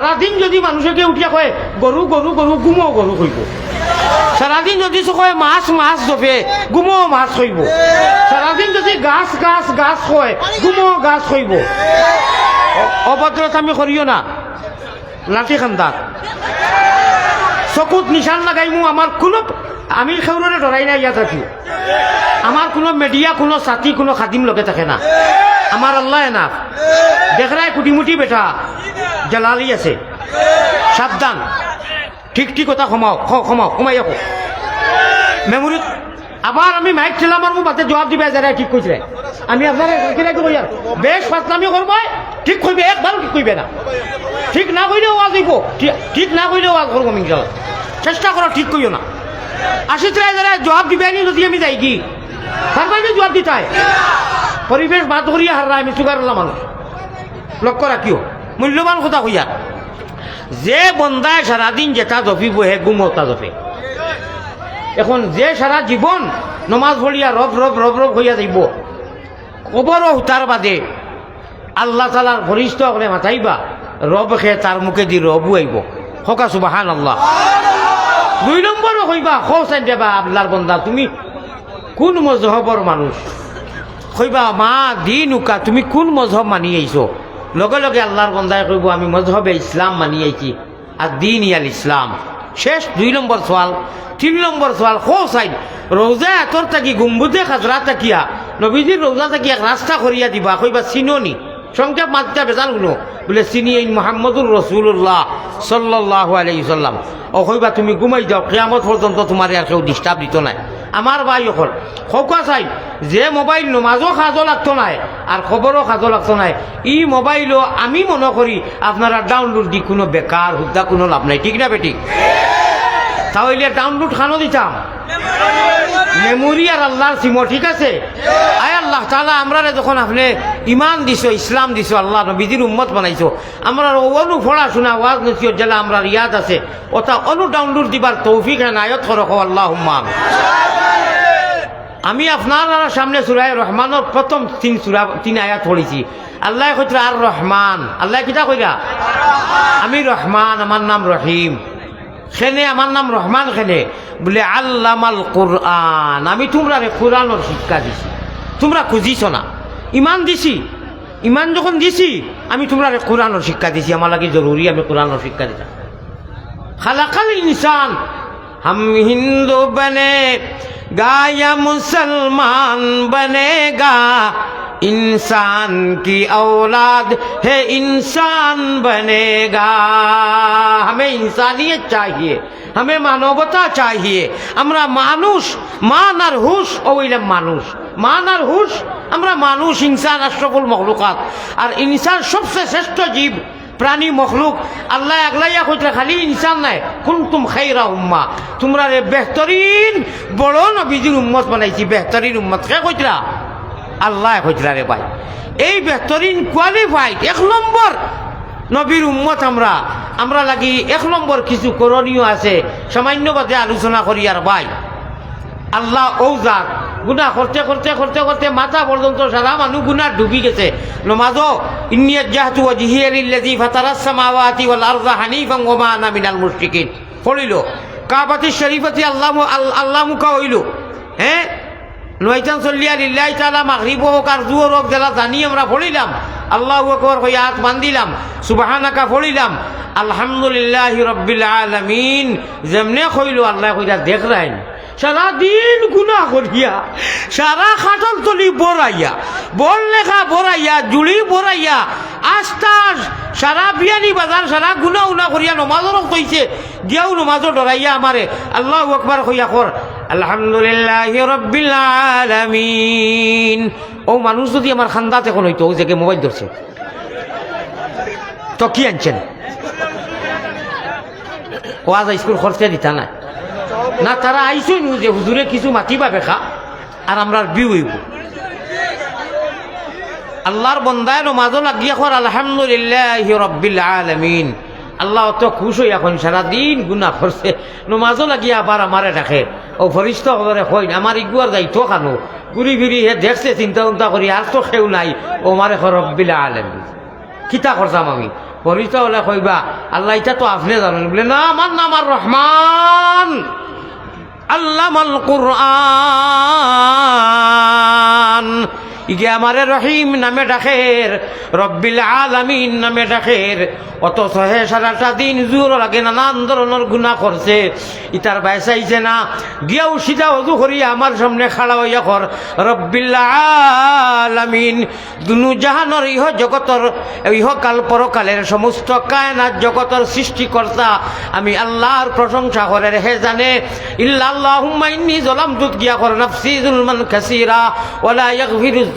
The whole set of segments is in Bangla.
সারাদিন যদি মানুষকে উঠিয়া কয় গরু গরু গরু গুমো গরু হইব সারাদিন যদি কয়, মাছ মাছ জপে গুমো, মাছ হইব সারাদিন যদি গাছ গাছ গাছ কয়, গুমো, গাছ হইব অভদ্রতা আমি করিও না। লাঠি খান্দা। চকুত নিশান লাগাইমু আমার কোনো আমি সেউরে ধরাই নাই, ইয়াত থাকি আমার কোনো মিডিয়া, কোনো ছাতি কোনো খাদিম লগে থাকে না। আমার আল্লাহ না দেখরাই কুটিমুটি বেটা জালালি আছে। সাবধান। ঠিক ঠিক কথা ক্ষমাও খ- ক্ষমাও ক্ষমাই আকৌ মেমোরিত আবার আমি মাইক ঠেলাম আর বাতে জবাব দিবে যারা ঠিক কইছে আমি আপনার কিনা কি কইয়ার বেশ ফাতলামি করব ঠিক কইবে একবার ঠিক কইবে না। ঠিক না কইলেও আওয়াজ হইব ঠিক- না কইলেও আওয়াজ করব আমি চেষ্টা করো ঠিক কইও না। আসি চাই যারা জবাব দিবে নি, যদি আমি যাই কি তার মানে জবাব দিতাই। পরিবেশ বাদ করিয়া হারা আমি সুগার মানুষ লক্ষ্য রাখিও মূল্যবান কথা কইয়া। যে বন্দায় সারাদিন যেটা জপিব, হে গুমতা জপে। এখন যে সারা জীবন নমাজ পড়িয়া রব রব রব রব হইয়া যাইব কবরও হুতার বাদে আল্লাহ তালার ভরিষ্ঠ করে মাথাইবা রব খে তার মুখে দি রবু আইব হকা সুবাহান আল্লাহ দুই নম্বরও কইবা খোসাই দেবা আল্লাহর বন্দা, তুমি কোন মজহবর মানুষ? কইবা মা, দিন, উকা, তুমি কোন মজহব মানি আইছো? লগে লগে আল্লাহর বন্দায় কইব, আমি মজহবে ইসলাম মানি আইছি, আর দিন ইয়াল ইসলাম। শেষ, দুই নম্বর সোয়াল, তিন নম্বর সোয়াল খো সাইড রোজা এতর থাকি গুম্বুদে খাজরা থাকিয়া, নবীজির রোজা এক রাস্তা করিয়া দিবা কইবা চিননি সংক্ষেপ মাত্রা শুনো বলে, চিনি এই মোহাম্মদুর রসুল্লাহ সাল্লাহ আলাই সাল্লাম ও কইবা তুমি ঘুমাই যাও, কেয়ামত পর্যন্ত তোমার আর কেউ ডিস্টার্ব দিত নাই। আমার ভাই অকল। সৌকা চাই, যে মোবাইল নমাজও সাজো লাগতো নাই, আর খবরও সাজো লাগতো নাই, ই মোবাইলও আমি মনে করি আপনারা ডাউনলোড দি কোনো বেকার হুদ্দা কোনো লাভ নাই। ঠিক না বেটি? তাহলে ডাউনলোড খানো দিতাম। মেমোরি আর আল্লাহর সিমো ঠিক আছে? আয় আল্লাহ তালা আমরা যখন আপনি ইমান দিছো, ইসলাম দিছো, আল্লাহ নবীজির উম্মত বানাইছো, আমরা অনু পড়াশোনা, ওয়াজ নসিয়ত জেলা আমরা ইয়াদ আছে, ওটা অনু ডাউনলোড দিবার তৌফিক হ্যাঁ আয়ত করো আল্লাহ আমি আপনার সামনে সুরায় রহমানের প্রথম তিন সুরা, তিন আয়াত পড়েছি। আল্লাহ কইতে আর রহমান, আল্লাহ কিতা কইরা? আমি রহমান, আমার নাম রহিম। খেনে, আমার নাম রহমান খেনে, বলে, আল্লামাল কোরআন। আমি তোমরা কোরআনর শিক্ষা দিছি। তোমরা খুঁজিছ না। ইমান দিছি। ইমান যখন দিছি, আমি তোমরা কোরআনর শিক্ষা দিছি। আমার লাগে জরুরি আমি কোরআনর শিক্ষা দিতাম খালাকাল ইনসান, হাম হিন্দু বনে, গায়া মুসলমান বনেগা इंसान की औलाद है इंसान बनेगा हमें इंसानियत चाहिए हमें मानवता चाहिए আমরা মানুষ মান আর হুশ ওইলাম মানুষ মান আর হুশ আমরা মানুষ ইনসান আশরফুল মখলুকাত আর ইনসান সবচেয়ে শ্রেষ্ঠ জীব প্রাণী মখলুক আল্লাহ আগলাইয়া কইতরা খালি ইনসান নাই কুনতুম খাইরা উম্মা তোমরা রে বেহতরিন বড় নবীজির উম্মত বানাইছি বেহতরিন উম্মত কে কইতরা আল্লাহ কইতরা রে ভাই। এই বেহতরিন কোয়ালিফাইড এক নম্বর। নবীর উম্মত আমরা। আমরা লাগি এক নম্বর কিছু করণীয় আছে সামান্য বাদে আলোচনা করি আর ভাই। আল্লাহ ঔজাক গুণা করতে করতে করতে করতে মাথা পর্যন্ত সারা মানুষ গুণা ডুবি গেছে। নমাজও ইন্নিয়াত জাহাতু ওয়াজহিয়ালিল্লাযী ফাতারাস সামাওয়াতি ওয়াল আরযা হানিফান ওয়া মা আনা মিনাল পড়িল। কাবাতি শরীফতি আল্লাহ আল্লাহ মুখা হইল। হ্যাঁ? নয়তান চল্লিয়া লিল্লাহি তাআলা মাগরিব হোক আর জুহর হোক যারা জানি আমরা পড়িলাম। আল্লাহু আকবার কই হাত বান্দিলাম সুবহানাকা পড়িলাম। আলহামদুলিল্লাহ রব্বিল আলামিন, যেমনে কইল আল্লাহ কইরা দেখ রাইন। সারা দিন গুণা করিয়া, সারা খাটল তলি বড়াইয়া বল লেখা বড়াইয়া জুড়ি বড়াইয়া আস্তাস, সারা বিয়ানি বাজার, সারা গুণা উনা করিয়া নমাজও কইছে দিয়াও নমাজও ডরাইয়া আমারে। আল্লাহ আকবার কইয়া কর আলহামদুলিল্লাহ রব্বিল আলামিন। ও মানুষ যদি আমার খান্দাত এখন হইতো, ও জায়গায় মোবাইল ধরছে। তো কি আনছেন? ওয়াজ স্কুল খরচে দিতা নাই। না, তারা আইসই নু যে হুজুরে কিছু মাতিবা বেখা, আর আমরা বিউ হইব। আল্লাহর বন্দায় নমাজও লাগিয়া খর, আলহামদুলিল্লাহ রব্বিল আলামিন। আল্লাহ অত খুশ হই এখন সারাদিন গুণা করছে। নমাজও লাগিয়া আবার আমারে ডাকে। ও ফরিষ্ঠ হবরে কই, আমার ইগুয়ার যাইতো খানো ঘুরি ফিরি হে দেখছে, চিন্তা চিন্তা করি, আর তো সেও নাই। ও মারে রব্বিল আলামিন। কিতা করছাম আমি? পরিচয় হলে কইবা আল্লাহ এটা তো আপনি জানেন। বলে, না, আমার নাম আর রহমান। আল্লামাল কুরআন। ইগে আমারে রহিম নামে ডাকের, রব্বিল আলামিন নামে ডাকের। অত সহে সারাটা দিন জোর লাগে নানান ধরনের গুণা করছে। ইতার বাই চাইছে না, গিয়াও সিধা অজু করিয়া আমার সামনে খাড়া হইয়া কর। রব্বিল আলামিন, দুনু জাহানর ইহ জগতর ইহকাল পরকালের সমস্ত কায়নাত জগতর সৃষ্টিকর্তা। আমি আল্লাহর প্রশংসা করে হে জানে, ইল্লাল্লাহুম্মা জলাম যালামতু গিয়া কর নাফসি যুলমান কাসীরা, ওয়ালা ইয়াগফিরুজ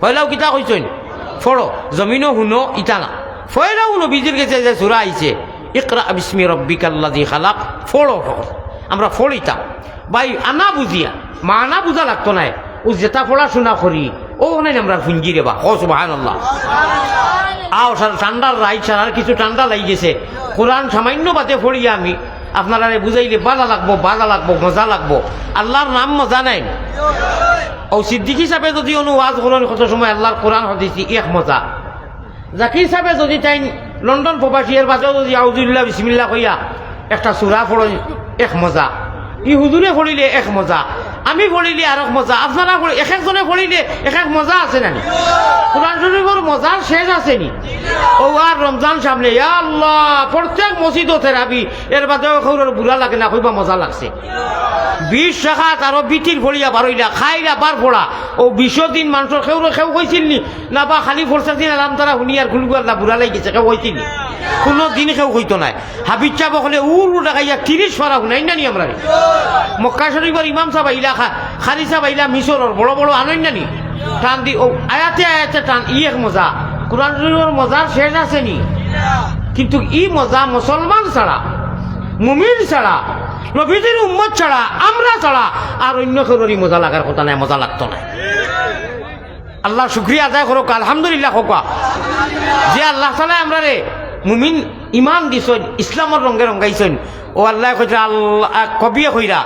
ফয়লাও কিতা কইছেন ফোড়ো জমিনও শুনো ইটা না ফয়লাও নবীজির গেছে যে সুরা আইছে ইকরা বিস্মি রব্বিকাল্লাযী খালাক। ফোড়ো আমরা ফোড়িতাম ভাই আনা বুঝিয়া মা আনা বুঝা লাগতো নাই। ও যেটা পড়াশোনা করি। ও নাই আমরা ফুঞ্জি রে বা। ও সুবাহান আল্লাহ আও ঠান্ডার রাইট সার কিছু ঠান্ডা লাগি গেছে। কোরআন সামান্য বাতে পড়িয়া আমি। আপনারা বুঝাইলে বাজা লাগবো বাজা লাগবো, মজা লাগবো। আল্লাহর নাম মজা নাই। ও সিদ্দিক হিসাবে যদি অনুবাদ করেন কত সময় আল্লাহর কোরআন হদিছি এক মজা। জাকির হিসাবে যদি তাই লন্ডন প্রবাসী এর বাদেও যদি আউজুল্লাহ বিসমিল্লা কইয়া একটা সুরা পড়েন এক মজা। ই হুজুরে পড়িলে এক মজা। আমি পড়িলে আর মজা। আপনারা এক একজনে পড়িলে এক এক মজা আছে নানি কোরআন শরীফের মজার শেষ আছে নি? ও আর রমজান সামনে আল্লাহ, প্রত্যেক মসজিদ ও থেরাবি এর খৌরের বুড়া লাগে না কইবা মজা লাগছে। বিশ শাখাত আরও বিটির ফড়িয়া বারইলা খাইলা বার ফোড়া ও বিশ দিন মানুষের খেউ খেউ কইছিল নি, না বা খালি ফোরসা দিন আলাম তারা হুনিয়ার খুলগুয়ার না, বুড়া লাগিছে কেউ কইছিল নি। কোনো দিন কেউ কইতো নাই। হাবিজ চাপ ওখানে উর ডাকাইয়া তিরিশ ফারা শুনাই না নি আমরা মক্কা শরীফের ইমাম সাহেব আইলা খা খারি সাহেব আইলা মিশরের বড় বড় আনই না নি টান দি ও, আয়াতে আয়াতে টান, ই এক মজা। কোরআন মজার শেষ আছে নি? কিন্তু ই মজা মুসলমান ছাড়া, মুমিন ছাড়া নবীদের উম্মত ছাড়া, আমরা ছাড়া, আর অন্য কারোরই মজা লাগার কথা নাই, মজা লাগতো না আল্লাহ শুক্রিয়া আদায় করো আলহামদুলিল্লাহ হোকা যে আল্লাহ তালা আমরা রে মুমিন ইমান দিছন ইসলামর রঙে রঙাইছেন ও আল্লাহ কইছে আল্লাহ, কবিয়ে কইরা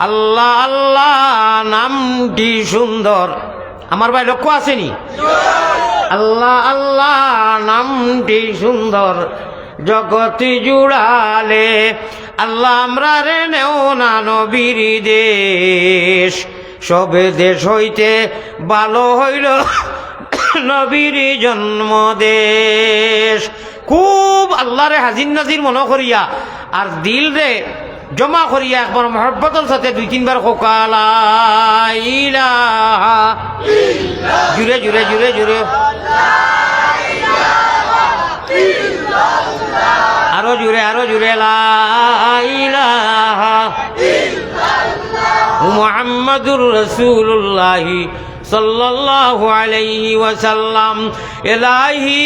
আল্লাহ আল্লাহ নামটি সুন্দর। আমার ভাই লক্ষ্য আসেনি? আল্লাহ আল্লাহ নামটি সুন্দর। জগতি জুড়ালে আল্লাহ আমরা রে নেও না নবীর দেশ। সবে দেশ হইতে ভালো হইল নবীর জন্ম দেশ খুব আল্লাহরে হাজির নাজির মনে করিয়া। আর দিল রে জমা করিয়া একবার মহব্বতের সাথে দুই, তিনবার কোকালা জুড়ে জুড়ে জুড়ে জুড়ে। আরও জুড়ে আরও জুড়ে মুহাম্মাদুর রসুল্লাহ সাল্লাল্লাহু আলাইহি ওয়াসাল্লাম। এলাহি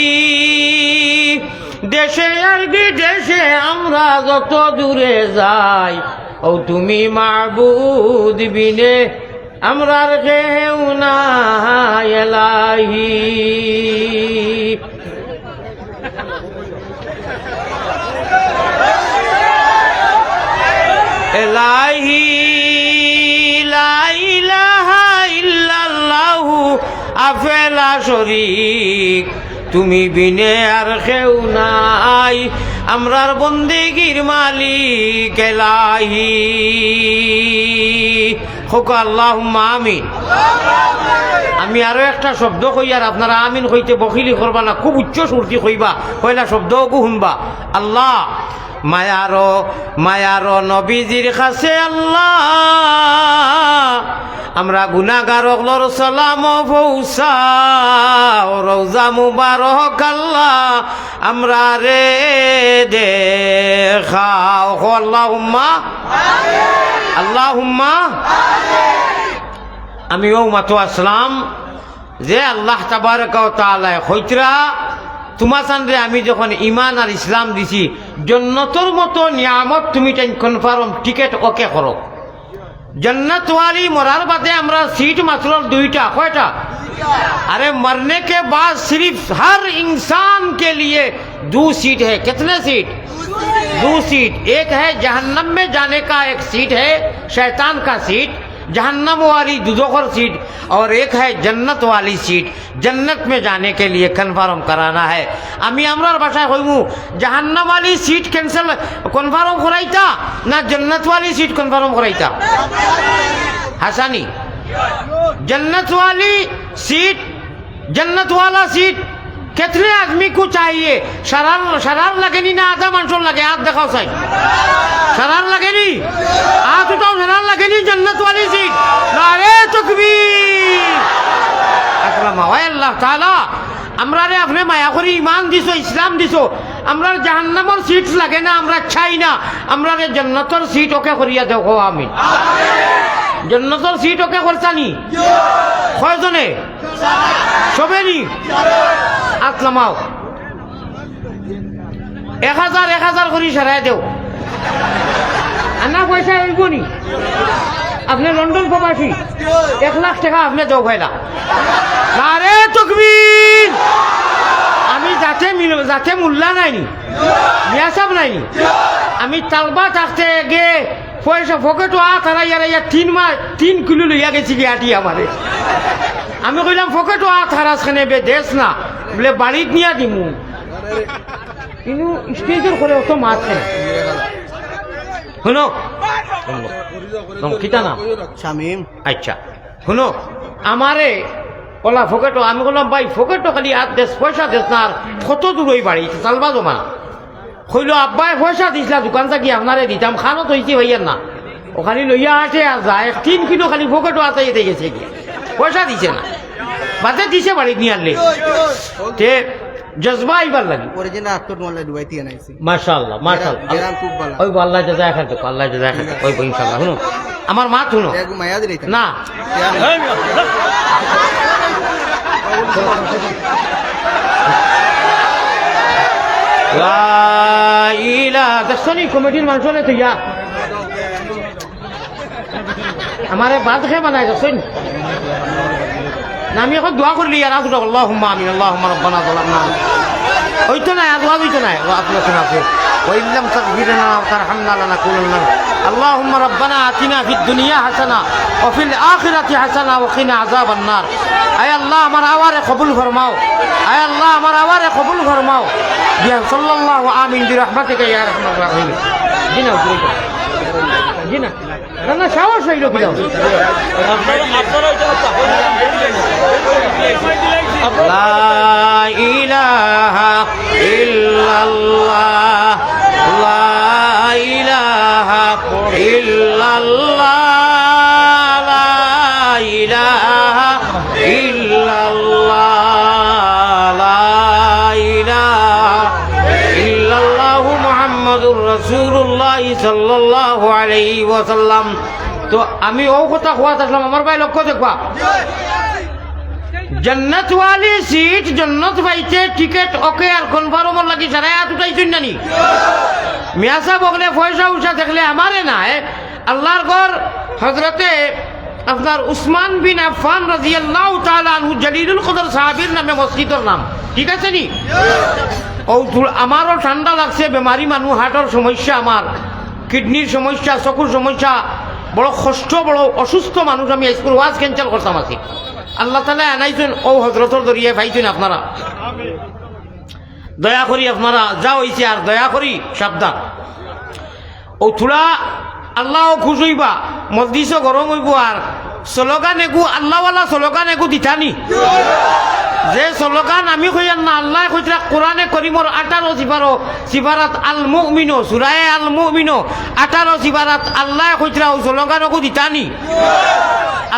দেশে আর বিদেশে আমরা যত দূরে যাই, ও তুমি মাবুদ বিনে আমরার কেউ না এলাহি। এলাহি, লা ইলাহা ইল্লাল্লাহু, আফেলা শরীক। তুমি বিনে আর কেউ নাই। আমরার বন্দেগীর মালিক এলাহি। হোক আল্লাহ আমিন। আমি আরও একটা শব্দ কই, আর আপনারা আমিন হইতে বকিলি করবা না, খুব উচ্চ সুরতি কইবা। কয়লা শব্দও শুনবা। আল্লাহ মায়ার মায়ার নবীজির কাছে আল্লাহ। আমরা গুনাগার অগলর সালাম ভৌসা রৌজা মুবারক আল্লাহ। আমরা রে দেখাও আল্লাহ হুম্মা আল্লাহ হুম্মা আমিও মাতো আসলাম যে আল্লাহ তাবারক তাআলা হইতরা তোমার সানরে আমি যখন ইমান আর ইসলাম দিছি জন্নতর মতো নিয়ামত তুমি টেন কনফার্ম টিকেট ওকে করো जन्नत মরার বাদে আমরা सीट मतलब दुईटा কয়টা अरे मरने के बाद सिर्फ हर इंसान के लिए दो सीट है कितने सीट दो सीट एक है जहन्नम में जाने का एक सीट है शैतान का सीट जहन्नम वाली जुदोखर सीट और एक है जन्नत वाली सीट। जन्नत में जाने के लिए कन्फर्म कराना है। अमी अमरार बसा हुई जहन्नम वाली सीट कैंसिल कन्फर्म कराई था? ना जन्नत वाली सीट कन्फर्म कराई था? हसानी। जन्नत वाली सीट जन्नत वाला सीट कितने आदमी को चाहिए शरार शरार लगेनी ना आधा मानसों लगे हाथ दिखाओ सही शरार लगेनी हाथ उठाओ शरार लगेनी जन्नत वाली सीट नारे तकबीर আসলাম হয় আল্লাহ তালা আমরা রে আপনি মায়া করি ইমান দিছো ইসলাম দিছো আমরা জাহান্নামর সিট লাগে না আমরা চাই না আমরা রে জন্নতর সিট ওকে করিয়া দেখো আমি জন্নতর সিট ওকে করছানি কয়জনে সবেনি আসলামাও এক হাজার এক হাজার করি সারাই দেও। আনা পয়সা হইব নি? আপনি লন্ডন প্রবাসী। এক লাখ টাকা আপনি দেও ভাইলা। আরে তকবীর! আমি যাতে মিল যাতে মূল্যা নাইনি মিয়াসাব নাইনি আমি তালবা থাকতে গে পয়সা পকেটও আ তারা ইয়ারা ইয়া তিন মাস, তিন কিলো লইয়া গেছি গে আটি আমারে। আমি কইলাম পকেটও আ তারাস খানে বে, দেশ না। বলে বাড়িত নিয়া দিমু। কিন্তু স্টেজের করে অত মাছ শুনো কিতা নাম? শামিম। আচ্ছা শুনো আমারে ওলা ফোকেটো আমি বললাম ভাই ফোকেটো খালি আর দেশ পয়সা দেশ না আর কত দূর ওই বাড়ি? চালবা জমা? কইলো আব্বাই পয়সা দিছিলা দোকান থাকি আপনারে দিতাম খানো তো হইছি ভাইয়ার না। ও খালি লইয়া আসে আর যায়। তিন কিলো খালি ফোকেটো আছে এতে গেছে কি পয়সা দিছে না। বাদে দিছে বাড়ি নিয়ে আনলে। তে জজবা আইবার লাগি। অরিজিনাল আত্মর মোল্লা ডুবাই দিয়ে নাইছি মাশাআল্লাহ মাশাআল্লাহ। গেরাম খুব ভালো। ওই আল্লাহ জাজায় খাতে আল্লাহ জাজায় খাতে ওই ইনশাআল্লাহ। শুনো আমার মা শুনো। না। কমিটির মানুষ হলে তো ইয়া আমারে বাদ খেয়ে বানাই দর্শন না আমি এখন দোয়া করলি আর আসলে আল্লাহ আমিন আল্লাহ রব্বানা যালামনা ওই তো নাই আর দোয়া হইতো নাই আপনার শোনা আছে وإن لم تغفر لنا وترحمنا لنكونن اللهم ربنا آتنا في الدنيا حسنة وفي الآخرة حسنة وقنا عذاب النار أي الله আমার আওয়ারে কবুল ফরমাও আয় আল্লাহ আমার আওয়ারে কবুল ফরমাও বিয়া সাল্লাল্লাহু আমিন বিরহমাতিকা ইয়া রাহমার রাহিম জিনা উপরে যাও। জিনা না না সাহস হইল কি দাও لا إله إلا الله لا إله إلا الله তো আমি ও কথা আমার ভাই লক্ষ্য দেখবা। জন্নত সিট, জন্নত পাইছে, টিকেট, ওকে, আর কনফার্ম লাগি সারা হাত উঠাইছেন পয়সা দেখলে আমারে নাই আল্লাহর ঘর হজরতে আপনার উসমান বিন আফান রাজি আল্লাহ তালু জলিলুল কদর সাহাবির নামে মসজিদের নাম। ঠিক আছে নি? ও আমারও ঠান্ডা লাগছে, বেমারি মানুষ হাটর সমস্যা আমার। কিডনির সমস্যা, চকুর সমস্যা, বড় কষ্ট, বড় অসুস্থ মানুষ আমি স্কুল ওয়াজ ক্যান্সেল করতাম আছি আল্লাহ তালা আনাইছেন ও হজরতর দরিয়ে পাইছেন আপনারা। দয়া করি আপনারা, যা হইছে আর দয়া করি, সাবধান। ও থোড়া আল্লাহ খুশ হইবা মসজিদও গরম হইব আর স্লোগান এগু আল্লাহওয়ালা স্লোগান এগু দিতানি যে স্লোগান আমি কইয়ার না, আল্লাহ কইতরা কোরআনে করিমর আঠারো সিবারো সিবারাত আল মুমিনো সুরায়ে আল মুমিনো আঠারো সিবারাত আল্লাহ কইতরা ও স্লোগান ওকু দিতানি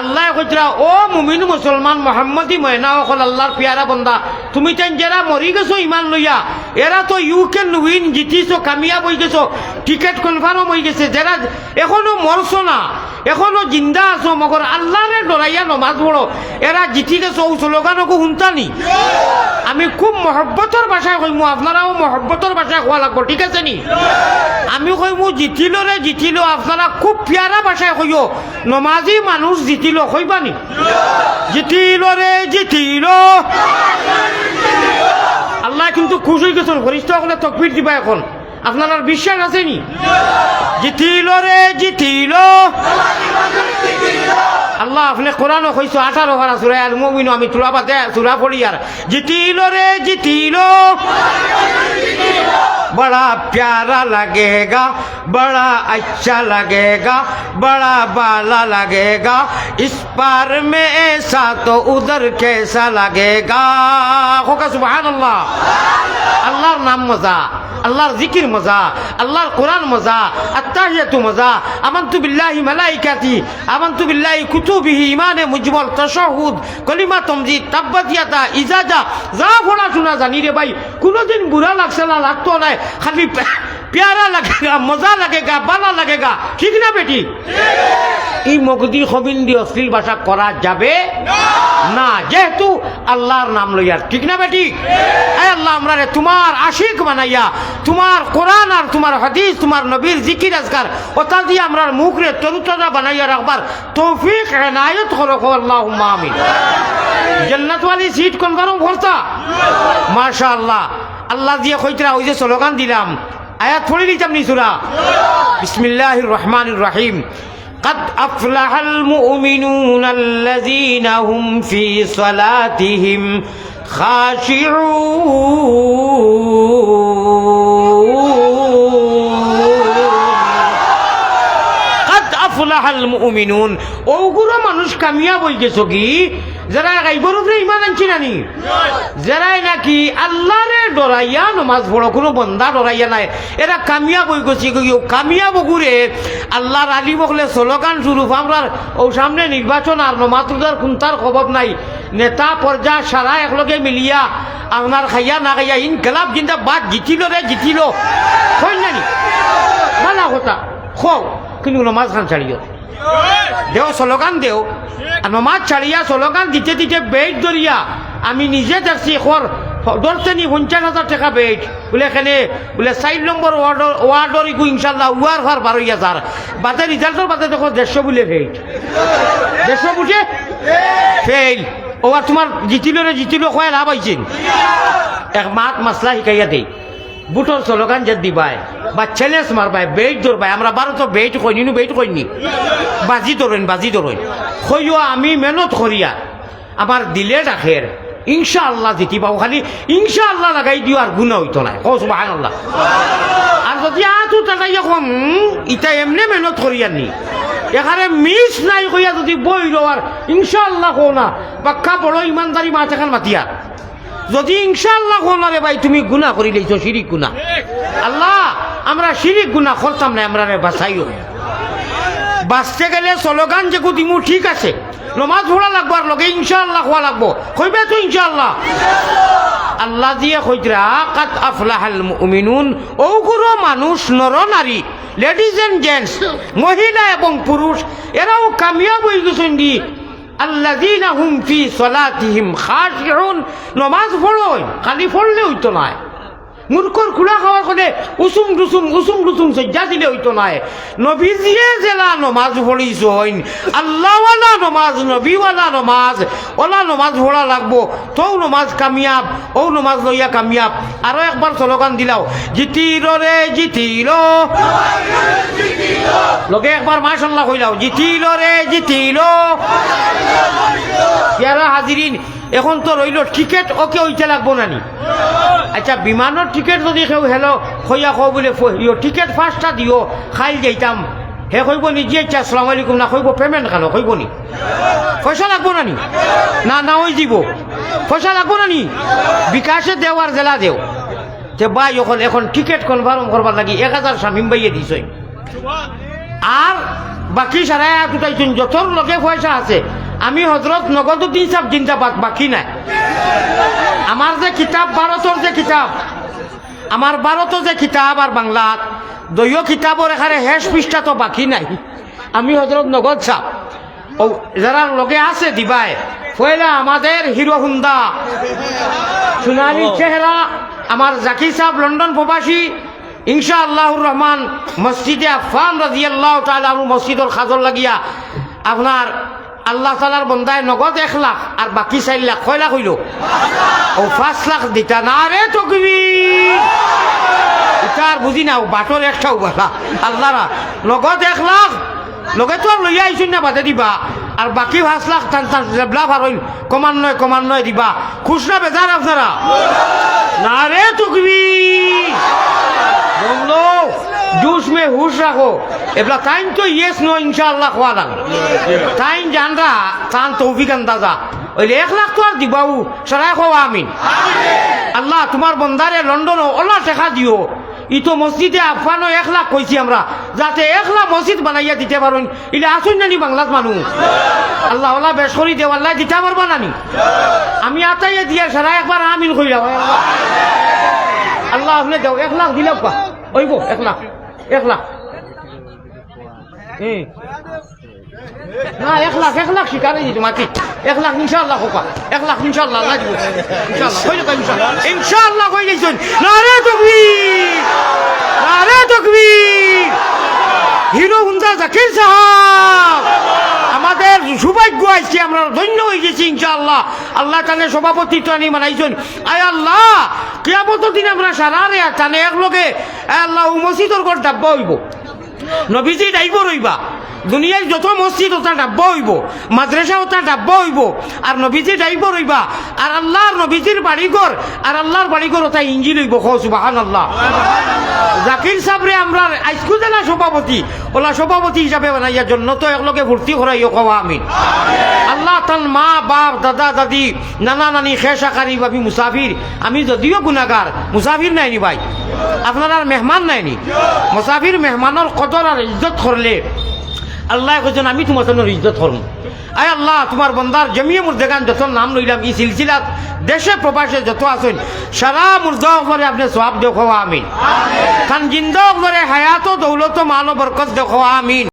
আল্লাহ কইতরা ও মুমিন মুসলমান মোহাম্মদী ময়না অকল আল্লাহর পিয়ারা বন্দা, তুমি তেন যারা মরি গেছো ইমান লইয়া এরা তো ইউ ক্যান উইন জিতিছো, কামিয়াব হয়ে গেছো, টিকেট কনফার্ম হয়ে গেছে যারা এখনও মরছো না। এখনও জিন্দা আছো মগর আল্লাহরে ডরাইয়া নমাজ পড়ো এরা জিতি গেছো স্লোগানকো শুনতানি আমি খুব মহব্বতর ভাষায় কইমু আপনারাও মহব্বতর ভাষায় কোয়া লাগবো, ঠিক আছে নি? আমি কইমু জিতিল রে জিতিল আপনারা খুব পিয়ারা ভাষায় কইও, নমাজি মানুষ জিতিল কইবানি জিতিল রে জিতিল। আল্লাহ কিন্তু খুশ গেছেন ঘনিষ্ঠ হলে তকবির দিবা এখন। আপনার বিশ্বাস আছে নি জিতিল রে, জিতিল। আল্লাহ, আপনি কোরআন কইছো, আঠারো ভাড়া সুরাই আর মবিনো আমি তুলা পাতে সুরা পড়ি আর, জিতিল রে, জিতিল। बड़ा प्यारा लगेगा बड़ा अच्छा लगेगा बड़ा बाला लगेगा इस पार में ऐसा तो उधर कैसा लगेगा होगा सुबहान अल्लाह আল্লাহর নাম মজা আল্লাহর জিকির মজা আল্লাহর কোরআন মজা আত্তাহিয়াতু মজা আমানতু বিল্লাহি মালাইকাতি আমানতু বিল্লাহি কুতুবিহি ইমানে মুজমল তাশাহুদ কলিমা তমজিদ তাব্বাতিয়াতা ইজাজা যা পড়া শোনা জানি রে ভাই কোনোদিন বুড়া লাগছে না লাগতো নাই খালি প্যারা লাগেগা মজা লাগেগা বালা লাগেগা ঠিক না বেটি এই মগদি খবিন্দি অশ্লীল ভাষা করা যাবে না যেহেতু আল্লাহর নাম লইয়ার ঠিক না বেটি আল্লাহ আমরা রে তোমার আশিক বানাইয়া তোমার কোরআন আর তোমার হাদিস তোমার নবীর জিকির আজকার ওটা দিয়ে আমরা মুখ রে তরুতাজা বানাইয়া রাখবার তৌফিক এনায়ত করো আল্লাহ ওয়ালি সিট কোন বারো ভরতা মাশা আল্লাহ আল্লাহ দিয়ে কইতরা ওই যে স্লোগান দিলাম আয়াত পড়ে দিতাম নি সুরা বিসমিল্লাহির রহমানির রহিম قد أفلح المؤمنون الذين هم في صلاتهم خاشعون قد أفلح المؤمنون ওগুলো মানুষ কামিয়াব হয়ে গেছো কি যারা গাইবর উপরে ইমান আনছি নানি? যারাই নাকি আল্লাহরে ডরাইয়া নমাজ পড়ো, কোনো বন্দা ডরাইয়া নাই। এরা কামিয়াব হয়ে গেছে কি কামিয়াব ঘুরে আল্লাহর আলী বকলে স্লোগান শুরু, আমরা ও সামনে নির্বাচন আর নমাজ উদার কোনটার খবর নাই। নেতা পর্যা সারা একলগে মিলিয়া আপনার খাইয়া না খাইয়া ইন খেলাপ জিন্দা বাদ জিতিল রে, জিতিল। হয় নানি? ভালো কথা। খো কিন্তু নমাজ খান ছাড়িও। দেও স্লোগান দেও। আর নমাজ ছাড়িয়া স্লোগান দিতে দিতে বেট ধরিয়া আমি নিজে দেখছি খর ধরতে নি পঞ্চাশ হাজার টাকা বেট বলে এখানে বলে চার নম্বর ওয়ার্ডর ওয়ার্ডর ইগু ইনশাল্লাহ উয়ার ঘর বারো হাজার বাদে রিজাল্টর বাদে দেখো দেড়শো বলে ফেইট দেড়শো বুঝে ফেইল ও আর তোমার জিতিল রে জিতিল কয় লাভ আইছেন এক মাত মাসলা শিকাইয়া দেই বুটর স্লোগান যে দিবাই, বা চ্যালেঞ্জ মারবাই বেইট ধরবাই, আমরা বারো তো বেইট কইনি বেইট কইনি। বাজি ধরেন বাজি ধরেন। কইও আমি মেহনত করিয়া আমার দিলে রাখের ইনশা আল্লাহ জিতি পাবো খালি ইনশা আল্লাহ লাগাই দিও আর গুণা হইতো না কো সুবাহ আল্লাহ আর যদি আতু টাকাইয়া কম ইটা এমনি মেহনত করিয়া নি। এখানে মিস নাই কইয়া যদি বই আর ইনশা আল্লাহ কো না, বাক্কা বড় ইমানদারি মাছ এখান মাতিয়া। যদি ইনশাআল্লাহ কোনারে ভাই তুমি গুনাহ করি লইছো, শিরিক গুনাহ। আল্লাহ, আমরা শিরিক গুনাহ করতাম না, আমরা বাঁচাইও। বাঁচতে গেলে স্লোগান যে দিমু ঠিক আছে। নমাজ পড়া লাগবো আর লগে ইনশাআল্লাহ খোয়া লাগবো। কইবে তো ইনশাআল্লাহ। আল্লাহ দিয়ে কইতরা কাত আফলাহাল মুমিনুন ওগুলো মানুষ, নর নারী লেডিজ এন্ড জেন্টস, মহিলা এবং পুরুষ, এরাও কামিয়াব হয়ে গেছেন দি আল্লাযীনা হুম ফি সলাতিহিম খাশিউন। নমাজ পড়ো খালি পড়লে হইতো না মূর্খর খুলা খাওয়ার করে উসুম টুসুম উসুম টুসুম সজ্জা দিলে হইতো নাই। নবীজিয়ে জেলা নমাজ পড়িছ আল্লাহওয়ালা নমাজ নবীওয়ালা নমাজ। ওলা নমাজ পড়া লাগবো। তৌ নমাজ কামিয়াব ও নমাজ লইয়া কামিয়াব। আরও একবার স্লোগান দিলাও জিতির রে জিতিল। লগে একবার মাশাল্লাহ কইলাও জিতিল রে জিতিল। পেয়ারা হাজিরিন এখন তো রইল টিকেট ওকে ওইতে লাগবো নানি আচ্ছা বিমানের টিকেট যদি কেউ হেলো হইয়া কো বলে টিকেট ফার্স্টটা দিও খাই যাইতাম। হে কইব নি জি আচ্ছা আসসালামু আলাইকুম, না কইব পেমেন্ট খালো কইব নি। পয়সা লাগবো নানি না। না ওই দিব। পয়সা লাগবো নানি বিকাশে দেও আর জেলা দেও। যে ভাই এখন এখন টিকেট কনফার্ম করবার লাগি, এক হাজার স্বামী বাইয়ে দিছই আর বাকি সারা দুটাইছেন যত লগে পয়সা আছে আমি হজরত নগদুদ্দিন সাহেব জিন্দাবাদ বাকি নাই। আমার যে কিতাব ভারতের যে কিতাব আমার ভারতের যে কিতাব আর বাংলাত দলীয় কিতাবর এখানে শেষ পৃষ্ঠা তো বাকি নাই। আমি হজরত নগদ সাহ ও যারা লগে আছে দিবাই পয়লা আমাদের হিরো হুন্দা। সোনালী চেহারা আমার জাকির সাহেব লন্ডন প্রবাসী ইনশা আল্লাহুর রহমান মসজিদে আফান রাজি আল্লাহ তালু মসজিদর খাজর লাগিয়া আপনার আল্লাহ তালার বন্দায় নগদ এক লাখ, আর বাকি চার লাখ কয় লাখ হইল? ও পাঁচ লাখ দিতা না রে তকবি আর বুঝি না বাটর একটাও বলা আল্লাহরা নগদ এক লাখ, লগে তো আর লইয়া আইসুন না বাদে দিবা। আর বাকি পাঁচ লাখ টান টান জেবলা ভার হইল ক্রমান্বয়ে ক্রমান্বয়ে দিবা। খুশ না বেজার আপনারা? না রে তুকবি বলল জুস মে হুশ রাখো। এবলা টাইম তো ইয়েস নো ইনশাআল্লাহ খোয়া দান টাইম জানরা তান তৌফিক আন্দাজা। ওই এক লাখ তো আর দিবাও সরাই খোয়া, আমিন। আল্লাহ, তোমার বন্দারে লন্ডন ওলা টেকা দিও। ই তো মসজিদে আফানো এক লাখ কইছি আমরা। যাতে এক লাখ মসজিদ বানাইয়া দিতে পারুন। এটা আসুন নানি বাংলার মানুষ। আল্লাহ, ওলা বেশ করি দেও আল্লাহ দিতে পারবা নানি আমি। আতাইয়ে দিয়ে সারা একবার আমিন কইরা। আল্লাহ আপনি দেও, এক লাখ দিলাম পা ওইব, এক লাখ। এক লাখ না এক লাখ এক লাখ শিকারে দিতে মাতি এক লাখ ইনশাআল্লাহ হোকা এক লাখ ইনশাআল্লাহ আল্লাহ দিব ইনশাআল্লাহ কইলে কই ইনশাআল্লাহ ইনশাআল্লাহ কই দিছেন নারে তকবীর নারে তকবীর হিরো হুন্দা জাকির সাহেব আমাদের সৌভাগ্য আছে আমরা ধন্য হয়ে গেছি ইনশাআল্লাহ। আল্লাহ তাহলে সভাপতিত্ব আনি মানাইছেন আয় আল্লাহ কেয়ামত দিন আমরা সারা রে টানে এক লগে, আয় আল্লাহ মসজিদর ঘর ডাব্বা হইব। নবীজি ডাইব রইবা। দুনিয়ায় যত মসজিদ ওটা ডাব্বা হইব, মাদ্রাসা ওটা ডাব্বা হইব, আর নবীজি ডাইব রইবা, আর আল্লাহর নবীজির বাড়িঘর, আর আল্লাহর বাড়িঘর ওটা ইঞ্জিল হইব সুবাহান আল্লাহ জাকির সাবরে আমরা আইসকু জেলা সভাপতি, ওলা সভাপতি হিসাবে বানাইয়ার জন্য তো একলগে ভর্তি করাইও কওয়া আমি আল্লাহ তান মা, বাপ, দাদা, দাদি, নানা, নানি খেসাকারি বাবি মুসাফির, আমি যদিও গুণাগার মুসাফির নাইনি ভাই। আপনার আর মেহমান নাইনি। মুসাফির মেহমানের কদর আর ইজ্জত করলে আল্লাহ কইছেন আমি তোমার জন্য ইজ্জত হলাম আয় আল্লাহ তোমার বন্দার জমিয়ে মুর্দেগান যত নাম লইলাম এই সিলসিলাত দেশে প্রবাসে যত আছেন সারা মুর্দা করে আপনি সব দেখো আমিন। খান জিন্দা করে হায়াত দৌলত মাল বরকত দেখো আমিন।